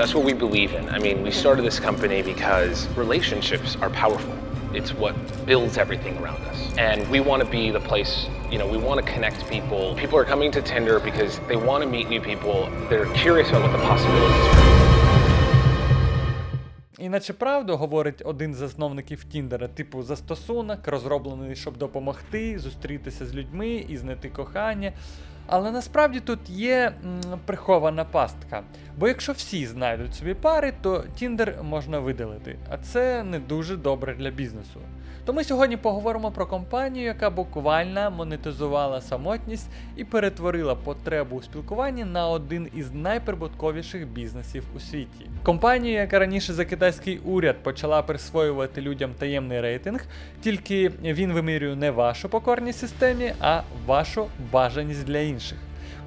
That's what we believe in. I mean, we started this company because relationships are powerful. It's what builds everything around us. And we want to be the place, you know, we want to connect people. People are coming to Tinder because they want to meet new people. They're curious about what the possibilities are. І наче правду говорить один з засновників Тіндера, типу застосунок, розроблений, щоб допомогти, зустрітися з людьми і знайти кохання. Але насправді тут є прихована пастка. Бо якщо всі знайдуть собі пари, то Тіндер можна видалити, а це не дуже добре для бізнесу. То ми сьогодні поговоримо про компанію, яка буквально монетизувала самотність і перетворила потребу у спілкуванні на один із найприбутковіших бізнесів у світі. Компанію, яка раніше за китайський уряд почала присвоювати людям таємний рейтинг, тільки він вимірює не вашу покорність системі, а вашу бажаність для інших.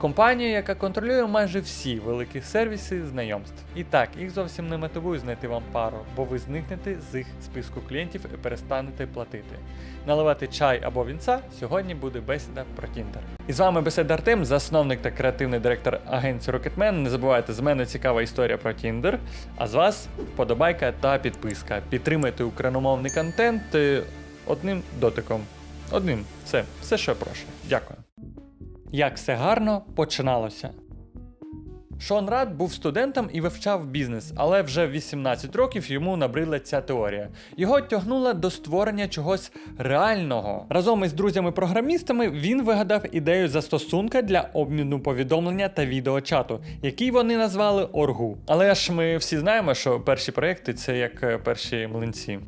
Компанію, яка контролює майже всі великі сервіси знайомств. І так, їх зовсім не мотивує знайти вам пару, бо ви зникнете з їх списку клієнтів і перестанете платити. Наливати чай або вінца сьогодні буде бесіда про Тіндер. І з вами бесіда Артем, засновник та креативний директор агенції Rocketman. Не забувайте, з мене цікава історія про Тіндер. А з вас вподобайка та підписка. Підтримайте україномовний контент е, одним дотиком. Одним. Все, все, що я прошу. Дякую. Як все гарно починалося. Шон Рад був студентом і вивчав бізнес, але вже в 18 років йому набридла ця теорія. Його тягнуло до створення чогось реального. Разом із друзями-програмістами він вигадав ідею застосунка для обміну повідомлення та відеочату, який вони назвали Оргу. Але ж ми всі знаємо, що перші проекти це як е, перші млинці.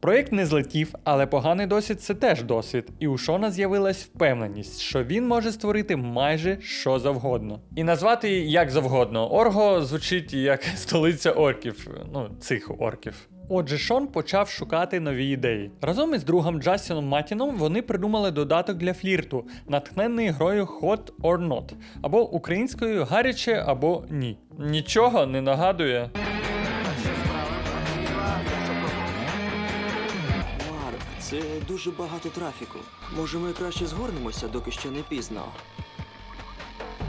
Проєкт не злетів, але поганий досвід це теж досвід. І у Шона з'явилась впевненість, що він може створити майже що завгодно. І назвати її як завгодно. Орго звучить як столиця орків, ну, цих орків. Отже, Шон почав шукати нові ідеї. Разом із другом Джастіном Матіном вони придумали додаток для флірту, натхнений грою Hot or Not, або українською гаряче або ні. Нічого не нагадує. Це дуже багато трафіку. Може, ми краще згорнемося, доки ще не пізно.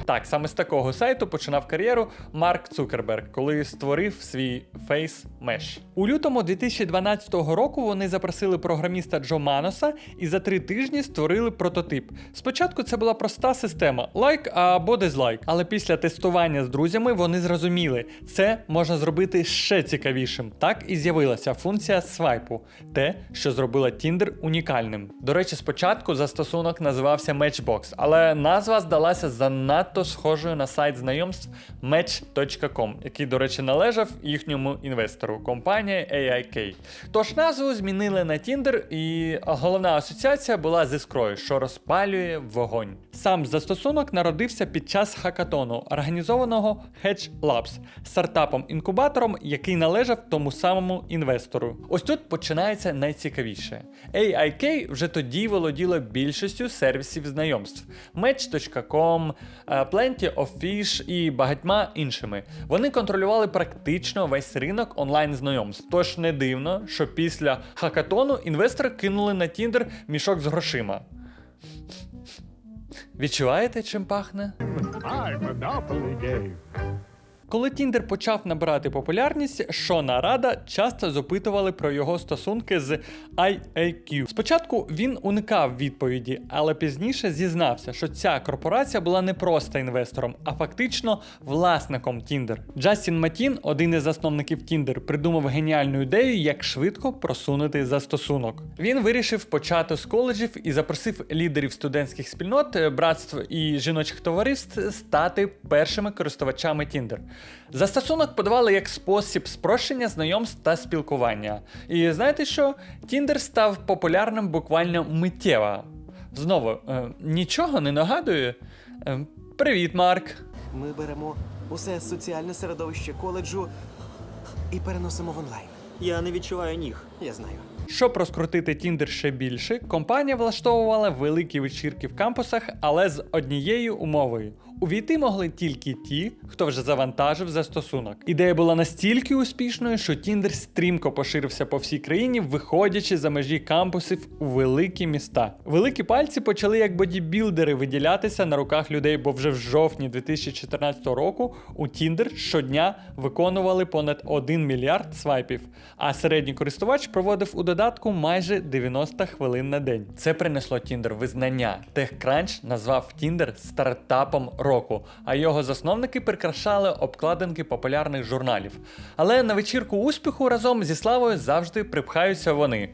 Так, саме з такого сайту починав кар'єру Марк Цукерберг, коли створив свій Face Mesh. У лютому 2012 року вони запросили програміста Джо Маноса і за три тижні створили прототип. Спочатку це була проста система лайк або дизлайк, але після тестування з друзями вони зрозуміли, це можна зробити ще цікавішим. Так і з'явилася функція свайпу, те, що зробила Tinder унікальним. До речі, спочатку застосунок називався Matchbox, але назва здалася занадто схожою на сайт знайомств Match.com, який, до речі, належав їхньому інвестору компанії AIK. Тож назву змінили на Tinder, і головна асоціація була з іскрою, що розпалює вогонь. Сам застосунок народився під час хакатону, організованого Hedge Labs, стартапом-інкубатором, який належав тому самому інвестору. Ось тут починається найцікавіше. AIK вже тоді володіло більшістю сервісів знайомств: Match.com, Plenty of Fish і багатьма іншими. Вони контролювали практично весь ринок онлайн знайомств. Тож не дивно, що після хакатону інвестори кинули на Тіндер мішок з грошима. Відчуваєте, чим пахне? Коли Тіндер почав набирати популярність, Шона Рада часто запитували про його стосунки з IAQ. Спочатку він уникав відповіді, але пізніше зізнався, що ця корпорація була не просто інвестором, а фактично власником Тіндер. Джастін Матін, один із засновників Тіндер, придумав геніальну ідею, як швидко просунути застосунок. Він вирішив почати з коледжів і запросив лідерів студентських спільнот, е, братств і жіночих товариств стати першими користувачами Тіндер. Застосунок подавали як спосіб спрощення знайомств та спілкування. І знаєте що? Тіндер став популярним буквально миттєво. Знову, е, нічого не нагадує. Е, привіт, Марк. Ми беремо усе соціальне середовище коледжу і переносимо в онлайн. Я не відчуваю ніг. Я знаю. Щоб розкрутити Тіндер ще більше, компанія влаштовувала великі вечірки в кампусах, але з однією умовою: Увійти могли тільки ті, хто вже завантажив застосунок. Ідея була настільки успішною, що Tinder стрімко поширився по всій країні, виходячи за межі кампусів у великі міста. Великі пальці почали як бодібілдери виділятися на руках людей, бо вже в жовтні 2014 року у Tinder щодня виконували понад 1 мільярд свайпів, а середній користувач проводив у додатку майже 90 хвилин на день. Це принесло Tinder визнання. TechCrunch назвав Tinder стартапом року, а його засновники прикрашали обкладинки популярних журналів. Але на вечірку успіху разом зі славою завжди припхаються вони.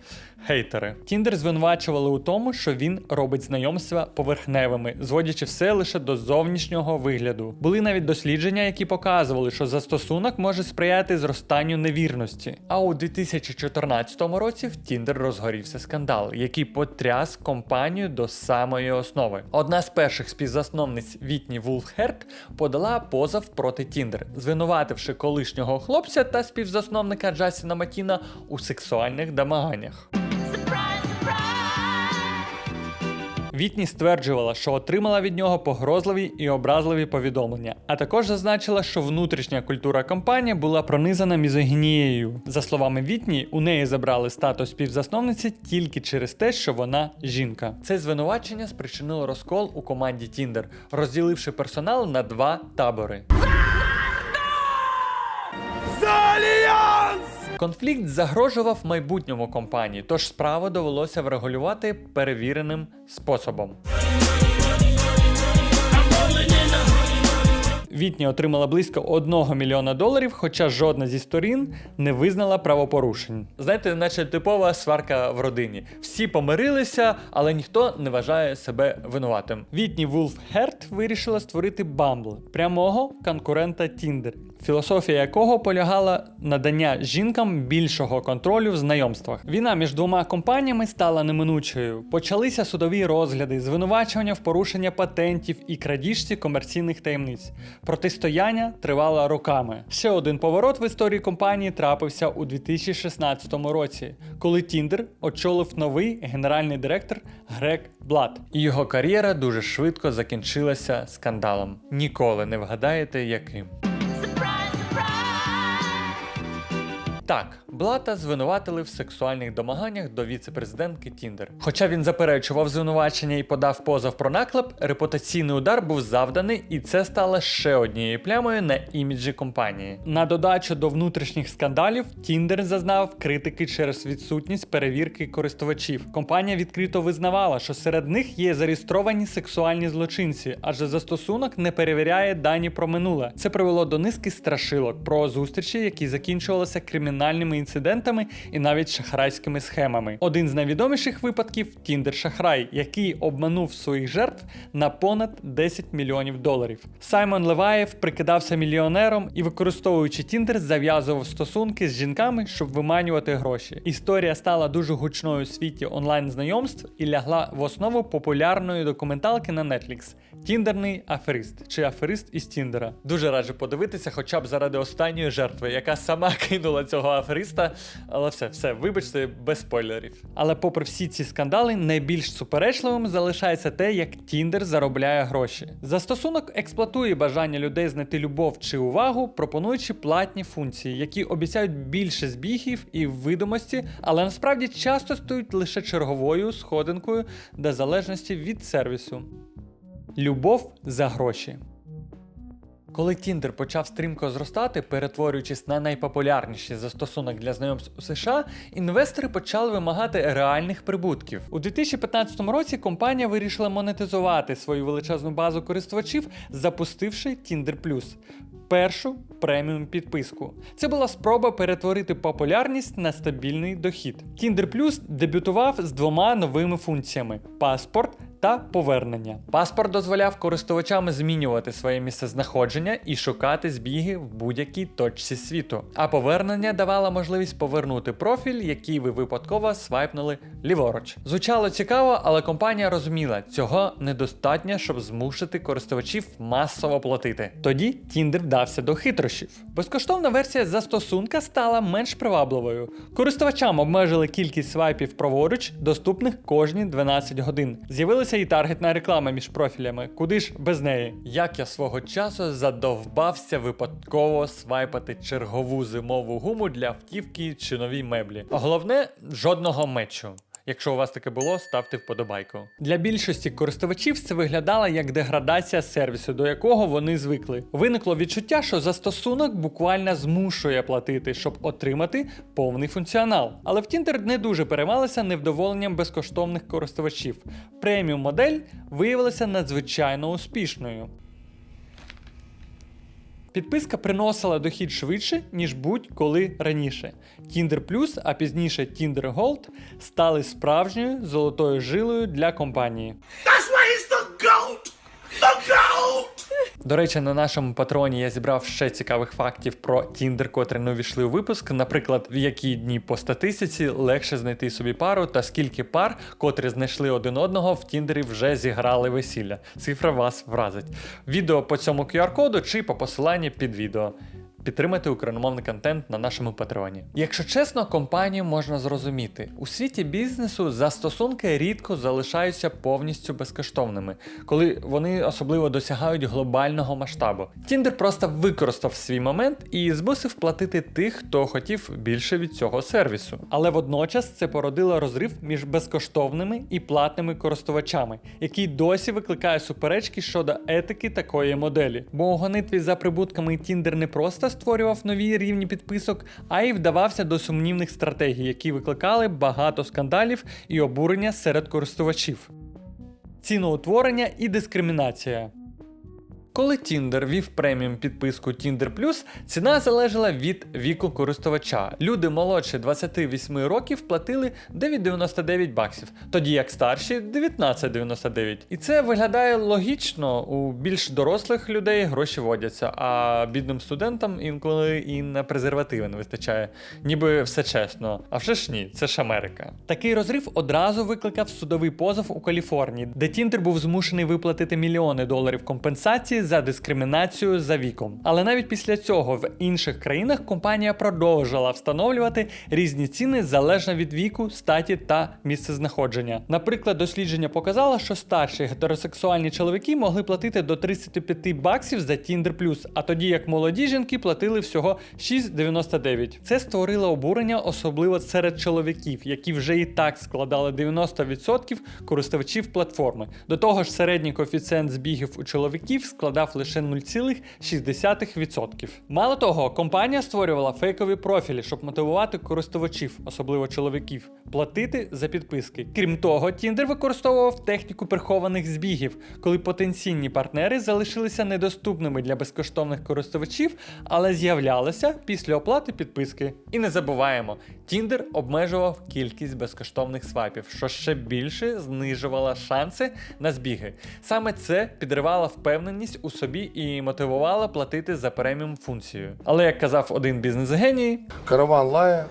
Хейтери. Тіндер звинувачували у тому, що він робить знайомства поверхневими, зводячи все лише до зовнішнього вигляду. Були навіть дослідження, які показували, що застосунок може сприяти зростанню невірності. А у 2014 році в Тіндер розгорівся скандал, який потряс компанію до самої основи. Одна з перших співзасновниць Вітні Вулфхерт подала позов проти Тіндер, звинувативши колишнього хлопця та співзасновника Джасіна Матіна у сексуальних домаганнях. Вітні стверджувала, що отримала від нього погрозливі і образливі повідомлення, а також зазначила, що внутрішня культура компанії була пронизана мізогінією. За словами Вітні, у неї забрали статус співзасновниці тільки через те, що вона жінка. Це звинувачення спричинило розкол у команді Tinder, розділивши персонал на два табори. Конфлікт загрожував майбутньому компанії, тож справу довелося врегулювати перевіреним способом. Вітні отримала близько 1 мільйона доларів, хоча жодна зі сторін не визнала правопорушень. Знаєте, наче типова сварка в родині. Всі помирилися, але ніхто не вважає себе винуватим. Вітні Вулф Херт вирішила створити Bumble, прямого конкурента Tinder, філософія якого полягала надання жінкам більшого контролю в знайомствах. Війна між двома компаніями стала неминучою. Почалися судові розгляди, звинувачування в порушення патентів і крадіжці комерційних таємниць. Протистояння тривало роками. Ще один поворот в історії компанії трапився у 2016 році, коли Tinder очолив новий генеральний директор Грег Блад. І його кар'єра дуже швидко закінчилася скандалом. Ніколи не вгадаєте, яким. Так, Блата звинуватили в сексуальних домаганнях до віце-президентки Тіндер. Хоча він заперечував звинувачення і подав позов про наклеп, репутаційний удар був завданий, і це стало ще однією плямою на іміджі компанії. На додачу до внутрішніх скандалів, Тіндер зазнав критики через відсутність перевірки користувачів. Компанія відкрито визнавала, що серед них є зареєстровані сексуальні злочинці, адже застосунок не перевіряє дані про минуле. Це привело до низки страшилок про зустрічі, які закінчувалися кримінальними інцидентами і навіть шахрайськими схемами. Один з найвідоміших випадків Тіндер Шахрай, який обманув своїх жертв на понад 10 мільйонів доларів. Саймон Леваєв прикидався мільйонером і, використовуючи Тіндер, зав'язував стосунки з жінками, щоб виманювати гроші. Історія стала дуже гучною у світі онлайн знайомств і лягла в основу популярної документалки на Netflix Тіндерний аферист чи аферист із Тіндера. Дуже раджу подивитися, хоча б заради останньої жертви, яка сама кинула цього афериста. Але все, все, вибачте, без спойлерів. Але попри всі ці скандали, найбільш суперечливим залишається те, як Тіндер заробляє гроші. Застосунок експлуатує бажання людей знайти любов чи увагу, пропонуючи платні функції, які обіцяють більше збігів і видимості, але насправді часто стають лише черговою сходинкою до залежності від сервісу. Любов за гроші. Коли Tinder почав стрімко зростати, перетворюючись на найпопулярніший застосунок для знайомств у США, інвестори почали вимагати реальних прибутків. У 2015 році компанія вирішила монетизувати свою величезну базу користувачів, запустивши Tinder. Першу преміум підписку. Це була спроба перетворити популярність на стабільний дохід. Tinder Plus дебютував з двома новими функціями: паспорт та повернення. Паспорт дозволяв користувачам змінювати своє місцезнаходження і шукати збіги в будь-якій точці світу. А повернення давало можливість повернути профіль, який ви випадково свайпнули ліворуч. Звучало цікаво, але компанія розуміла, цього недостатньо, щоб змусити користувачів масово платити. Тоді Tinder вдався до хитрощів. Безкоштовна версія застосунка стала менш привабливою. Користувачам обмежили кількість свайпів праворуч, доступних кожні 12 годин. З'явилися З'явилася і таргетна реклама між профілями. Куди ж без неї? Як я свого часу задовбався випадково свайпати чергову зимову гуму для автівки чи нові меблі. Головне жодного мечу. Якщо у вас таке було, ставте вподобайку. Для більшості користувачів це виглядало як деградація сервісу, до якого вони звикли. Виникло відчуття, що застосунок буквально змушує платити, щоб отримати повний функціонал. Але в Tinder не дуже переймалися невдоволенням безкоштовних користувачів. Преміум модель виявилася надзвичайно успішною. Підписка приносила дохід швидше, ніж будь-коли раніше. Tinder Plus, а пізніше Tinder Gold стали справжньою золотою жилою для компанії. До речі, на нашому патроні я зібрав ще цікавих фактів про Тіндер, котрі не увійшли у випуск. Наприклад, в які дні по статистиці легше знайти собі пару, та скільки пар, котрі знайшли один одного, в Тіндері вже зіграли весілля. Цифра вас вразить. Відео по цьому QR-коду чи по посиланні під відео. Підтримати україномовний контент на нашому патреоні. Якщо чесно, компанію можна зрозуміти. У світі бізнесу застосунки рідко залишаються повністю безкоштовними, коли вони особливо досягають глобального масштабу. Tinder просто використав свій момент і змусив платити тих, хто хотів більше від цього сервісу. Але водночас це породило розрив між безкоштовними і платними користувачами, який досі викликає суперечки щодо етики такої моделі. Бо у гонитві за прибутками Tinder не просто створював нові рівні підписок, а й вдавався до сумнівних стратегій, які викликали багато скандалів і обурення серед користувачів. Ціноутворення і дискримінація. Коли Tinder вів преміум підписку Tinder Plus, ціна залежала від віку користувача. Люди молодші 28 років платили 9,99 баксів, тоді як старші 19,99. І це виглядає логічно. У більш дорослих людей гроші водяться, а бідним студентам інколи і на презервативи не вистачає. Ніби все чесно. А вже ж ні, це ж Америка. Такий розрив одразу викликав судовий позов у Каліфорнії, де Tinder був змушений виплатити мільйони доларів компенсації за дискримінацію за віком. Але навіть після цього в інших країнах компанія продовжила встановлювати різні ціни залежно від віку, статі та місцезнаходження. Наприклад, дослідження показало, що старші гетеросексуальні чоловіки могли платити до 35 баксів за Tinder+, а тоді як молоді жінки платили всього 6,99. Це створило обурення, особливо серед чоловіків, які вже і так складали 90% користувачів платформи. До того ж, середній коефіцієнт збігів у чоловіків складав лише 0,6%. Мало того, компанія створювала фейкові профілі, щоб мотивувати користувачів, особливо чоловіків, платити за підписки. Крім того, Tinder використовував техніку прихованих збігів, коли потенційні партнери залишилися недоступними для безкоштовних користувачів, але з'являлися після оплати підписки. І не забуваємо, Tinder обмежував кількість безкоштовних свайпів, що ще більше знижувало шанси на збіги. Саме це підривало впевненість у собі і мотивувала платити за преміум функцію. Але як казав один бізнес-геній, Караван лає.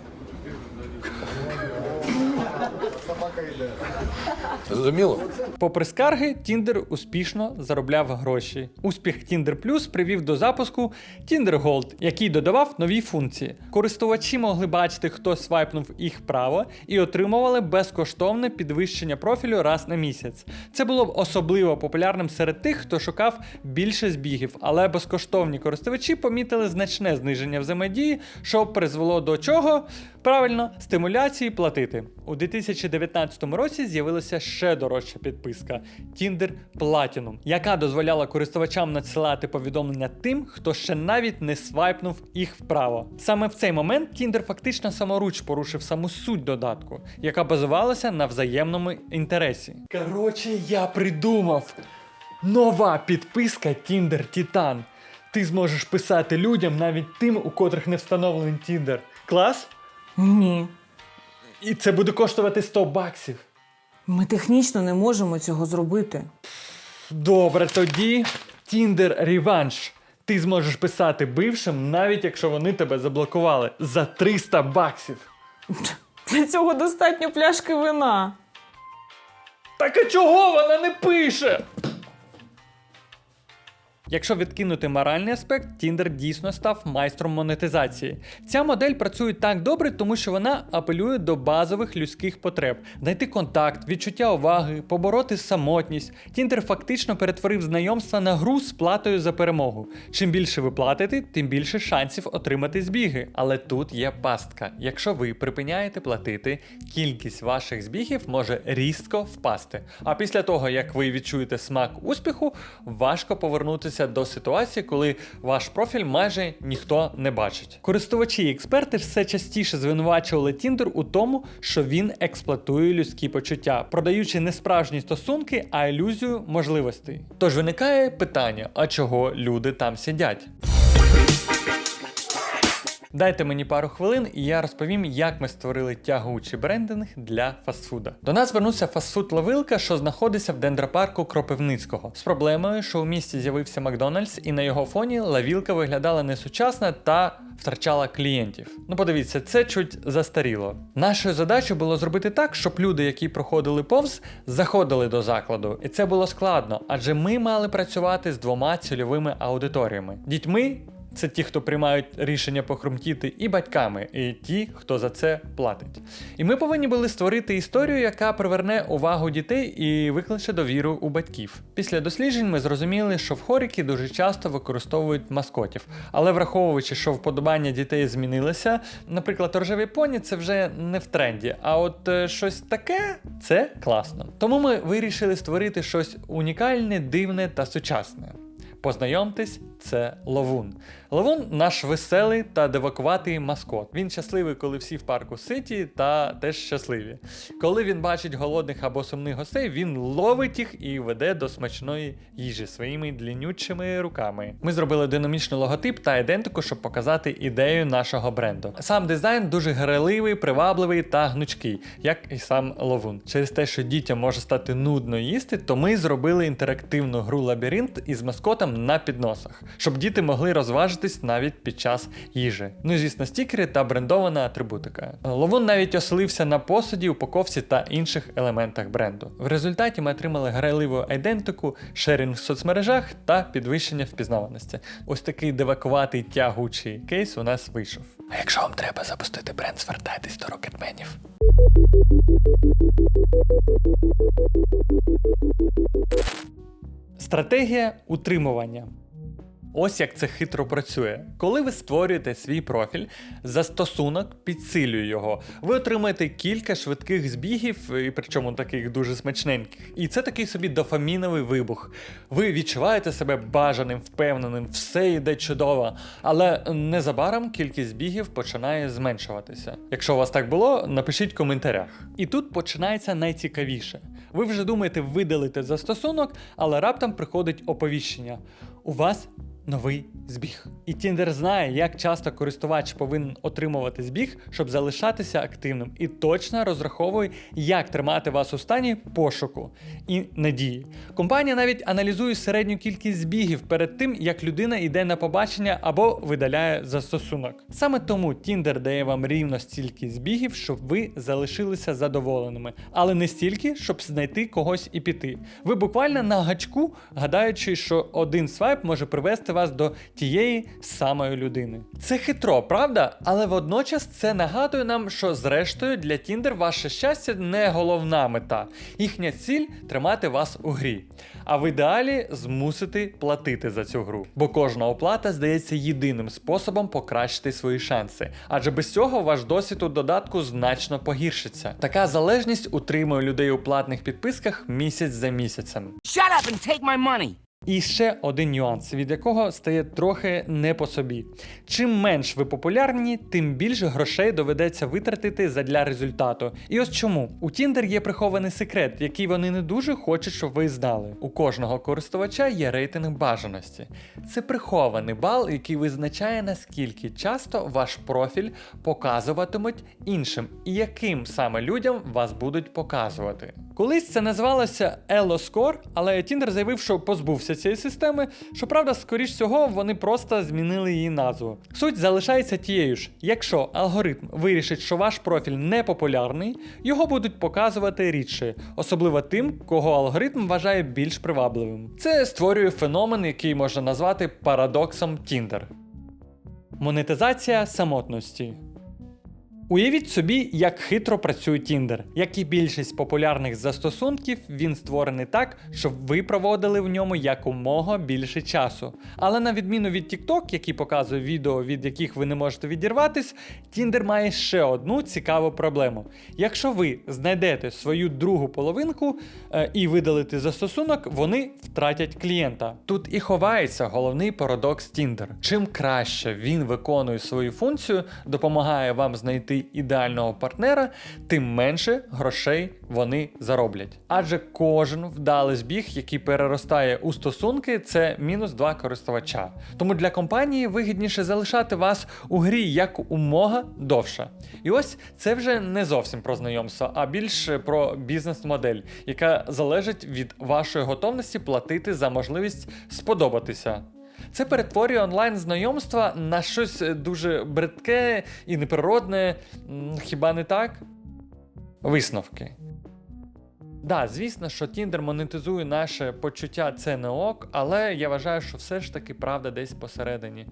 Зрозуміло? Попри скарги, Tinder успішно заробляв гроші. Успіх Tinder Plus привів до запуску Tinder Gold, який додавав нові функції. Користувачі могли бачити, хто свайпнув їх право, і отримували безкоштовне підвищення профілю раз на місяць. Це було б особливо популярним серед тих, хто шукав більше збігів, але безкоштовні користувачі помітили значне зниження взаємодії, що призвело до чого? Правильно, стимуляції платити. У 2019 році з'явилася ще дорожча підписка Tinder Platinum, яка дозволяла користувачам надсилати повідомлення тим, хто ще навіть не свайпнув їх вправо. Саме в цей момент Tinder фактично саморуч порушив саму суть додатку, яка базувалася на взаємному інтересі. Коротше, я придумав. Нова підписка Tinder Titan. Ти зможеш писати людям навіть тим, у котрих не встановлений Tinder. Клас? Ні. І це буде коштувати 100 баксів. Ми технічно не можемо цього зробити. Добре, тоді Tinder Revenge. Ти зможеш писати бившим, навіть якщо вони тебе заблокували за 300 баксів. Для цього достатньо пляшки вина. Так а чого вона не пише? Якщо відкинути моральний аспект, Tinder дійсно став майстром монетизації. Ця модель працює так добре, тому що вона апелює до базових людських потреб: знайти контакт, відчуття уваги, побороти самотність. Tinder фактично перетворив знайомства на гру з платою за перемогу. Чим більше ви платите, тим більше шансів отримати збіги. Але тут є пастка. Якщо ви припиняєте платити, кількість ваших збігів може різко впасти. А після того, як ви відчуєте смак успіху, важко повернутися до ситуації, коли ваш профіль майже ніхто не бачить. Користувачі і експерти все частіше звинувачували Tinder у тому, що він експлуатує людські почуття, продаючи не справжні стосунки, а ілюзію можливостей. Тож виникає питання: а чого люди там сидять? Дайте мені пару хвилин, і я розповім, як ми створили тягучий брендинг для фастфуда. До нас звернувся фастфуд Лавилка, що знаходиться в дендропарку Кропивницького, з проблемою, що у місті з'явився Макдональдс, і на його фоні лавілка виглядала несучасно та втрачала клієнтів. Ну подивіться, це чуть застаріло. Нашою задачею було зробити так, щоб люди, які проходили повз, заходили до закладу. І це було складно, адже ми мали працювати з двома цільовими аудиторіями: дітьми. Це ті, хто приймають рішення похрумтіти, і батьками, і ті, хто за це платить. І ми повинні були створити історію, яка приверне увагу дітей і викличе довіру у батьків. Після досліджень ми зрозуміли, що в хоріки дуже часто використовують маскотів. Але враховуючи, що вподобання дітей змінилося, наприклад, рожеві поні це вже не в тренді. А от е, щось таке це класно. Тому ми вирішили створити щось унікальне, дивне та сучасне. Познайомтесь, це Ловун. Ловун наш веселий та девакуватий маскот. Він щасливий, коли всі в парку ситі та теж щасливі. Коли він бачить голодних або сумних гостей, він ловить їх і веде до смачної їжі своїми длінючими руками. Ми зробили динамічний логотип та ідентику, щоб показати ідею нашого бренду. Сам дизайн дуже граливий, привабливий та гнучкий, як і сам Ловун. Через те, що дітям може стати нудно їсти, то ми зробили інтерактивну гру лабіринт із маскотом на підносах, щоб діти могли розважитись навіть під час їжі. Ну і звісно, стікери та брендована атрибутика. Ловун навіть оселився на посуді, упаковці та інших елементах бренду. В результаті ми отримали грайливу ідентику, шерінг в соцмережах та підвищення впізнаваності. Ось такий девакуватий тягучий кейс у нас вийшов. А якщо вам треба запустити бренд, звертайтесь до рокетменів. Стратегія утримування. Ось як це хитро працює. Коли ви створюєте свій профіль, застосунок підсилює його. Ви отримаєте кілька швидких збігів, і причому таких дуже смачненьких. І це такий собі дофаміновий вибух. Ви відчуваєте себе бажаним, впевненим, все йде чудово. Але незабаром кількість збігів починає зменшуватися. Якщо у вас так було, напишіть в коментарях. І тут починається найцікавіше. Ви вже думаєте видалити застосунок, але раптом приходить оповіщення. У вас новий збіг. І Tinder знає, як часто користувач повинен отримувати збіг, щоб залишатися активним, і точно розраховує, як тримати вас у стані пошуку і надії. Компанія навіть аналізує середню кількість збігів перед тим, як людина йде на побачення або видаляє застосунок. Саме тому Tinder дає вам рівно стільки збігів, щоб ви залишилися задоволеними, але не стільки, щоб знайти когось і піти. Ви буквально на гачку, гадаючи, що один свайп може привести вас до тієї самої людини. Це хитро, правда? Але водночас це нагадує нам, що зрештою для Tinder ваше щастя не головна мета. Їхня ціль тримати вас у грі. А в ідеалі змусити платити за цю гру. Бо кожна оплата здається єдиним способом покращити свої шанси. Адже без цього ваш досвід у додатку значно погіршиться. Така залежність утримує людей у платних підписках місяць за місяцем. Shut up and take my money. І ще один нюанс, від якого стає трохи не по собі. Чим менш ви популярні, тим більше грошей доведеться витратити задля результату. І ось чому у Tinder є прихований секрет, який вони не дуже хочуть, щоб ви знали. У кожного користувача є рейтинг бажаності. Це прихований бал, який визначає наскільки часто ваш профіль показуватимуть іншим, і яким саме людям вас будуть показувати. Колись це називалося Elo Score, але Tinder заявив, що позбувся дотримуються цієї системи. Щоправда, скоріш всього, вони просто змінили її назву. Суть залишається тією ж: якщо алгоритм вирішить, що ваш профіль не популярний, його будуть показувати рідше, особливо тим, кого алгоритм вважає більш привабливим. Це створює феномен, який можна назвати парадоксом Tinder. Монетизація самотності. Уявіть собі, як хитро працює Tinder. Як і більшість популярних застосунків, він створений так, щоб ви проводили в ньому якомога більше часу. Але на відміну від TikTok, який показує відео, від яких ви не можете відірватись, Tinder має ще одну цікаву проблему. Якщо ви знайдете свою другу половинку е, і видалите застосунок, вони втратять клієнта. Тут і ховається головний парадокс Tinder. Чим краще він виконує свою функцію, допомагає вам знайти ідеального партнера, тим менше грошей вони зароблять. Адже кожен вдалий збіг, який переростає у стосунки, це мінус два користувача. Тому для компанії вигідніше залишати вас у грі як умога довше. І ось це вже не зовсім про знайомство, а більше про бізнес-модель, яка залежить від вашої готовності платити за можливість сподобатися. Це перетворює онлайн знайомства на щось дуже бридке і неприродне. Хіба не так? Висновки. Да, звісно, що Тіндер монетизує наше почуття це не ок, але я вважаю, що все ж таки правда десь посередині.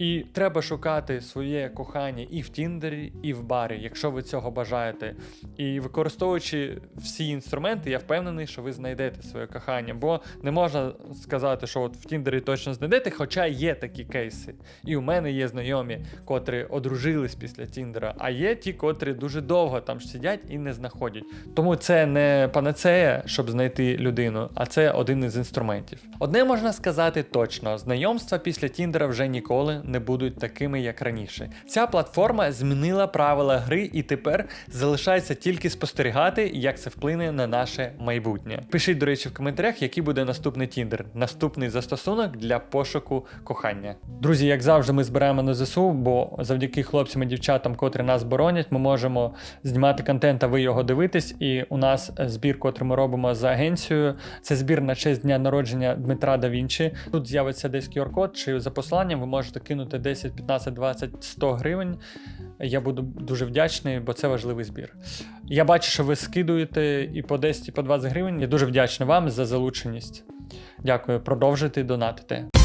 І треба шукати своє кохання і в Тіндері, і в барі, якщо ви цього бажаєте. І використовуючи всі інструменти, я впевнений, що ви знайдете своє кохання. Бо не можна сказати, що от в Тіндері точно знайдете, хоча є такі кейси. І у мене є знайомі, котрі одружились після Тіндера, а є ті, котрі дуже довго там сидять і не знаходять. Тому це не панацея, щоб знайти людину, а це один із інструментів. Одне можна сказати точно: знайомства після Тіндера вже ніколи не будуть такими, як раніше. Ця платформа змінила правила гри і тепер залишається тільки спостерігати, як це вплине на наше майбутнє. Пишіть, до речі, в коментарях, який буде наступний Тіндер, наступний застосунок для пошуку кохання. Друзі, як завжди, ми збираємо на ЗСУ, бо завдяки хлопцям і дівчатам, котрі нас боронять, ми можемо знімати контент, а ви його дивитесь. І у нас збір, котрий ми робимо за агенцією. Це збір на честь дня народження Дмитра да Вінчі. Тут з'явиться десь QR-код, чи за посиланням ви можете кинути 10, 15, 20, 100 гривень. Я буду дуже вдячний, бо це важливий збір. Я бачу, що ви скидуєте і по 10, і по 20 гривень. Я дуже вдячний вам за залученість. Дякую, продовжуйте донатити.